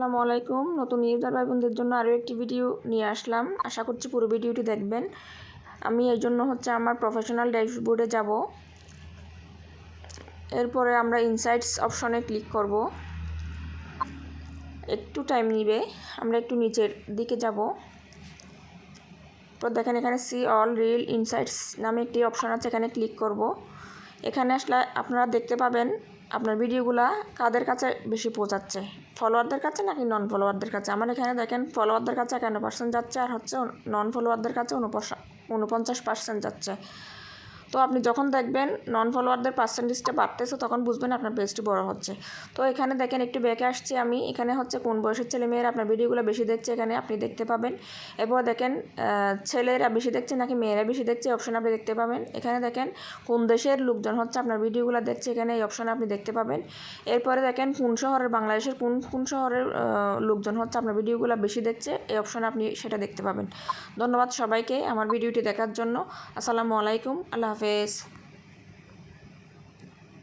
আসসালামু আলাইকুম। নতুন ইউজার ভাই বোনদের জন্য আরও একটি ভিডিও নিয়ে আসলাম। আশা করছি পুরো ভিডিওটি দেখবেন। আমি এই জন্য হচ্ছে আমার প্রফেশনাল ড্যাশবোর্ডে যাব। এরপরে আমরা ইনসাইটস অপশনে ক্লিক করব। একটু টাইম নিবে। আমরা একটু নিচের দিকে যাব। তো দেখেন এখানে সি অল রিল ইনসাইটস নামে একটি অপশন আছে, এখানে ক্লিক করব। এখানে আসলে আপনারা দেখতে পাবেন আপনার ভিডিওগুলা কাদের কাছে বেশি পৌঁছাচ্ছে ফলোয়ারদের কাছে নাকি নন ফলোয়ারদের কাছে? আমার এখানে দেখেন ফলোয়ারদের কাছে একান্ন পার্সেন্ট যাচ্ছে আর হচ্ছে নন ফলোয়ারদের কাছে উনপঞ্চাশ পার্সেন্ট যাচ্ছে। তো আপনি যখন দেখবেন নন ফলোয়ারদের পার্সেন্টেজটা বাড়তেছে, তখন বুঝবেন আপনার পেজটি বড় হচ্ছে। তো এখানে দেখেন একটু ব্যাকে আসছি আমি। এখানে হচ্ছে কোন বয়সের ছেলে মেয়েরা আপনার ভিডিওগুলো বেশি দেখছে এখানে আপনি দেখতে পাবেন। এরপর দেখেন ছেলেরা বেশি দেখছে নাকি মেয়েরা বেশি দেখছে অপশন আপনি দেখতে পাবেন। এখানে দেখেন কোন দেশের লোকজন হচ্ছে আপনার ভিডিওগুলো দেখছে এখানে, এই অপশন আপনি দেখতে পাবেন। এরপরে দেখেন কোন শহরের, বাংলাদেশের কোন কোন শহরের লোকজন হচ্ছে আপনার ভিডিওগুলো বেশি দেখছে, এই অপশন আপনি সেটা দেখতে পাবেন। ধন্যবাদ সবাইকে আমার ভিডিওটি দেখার জন্য। আসসালামু আলাইকুম, আল্লাহ হাফেজ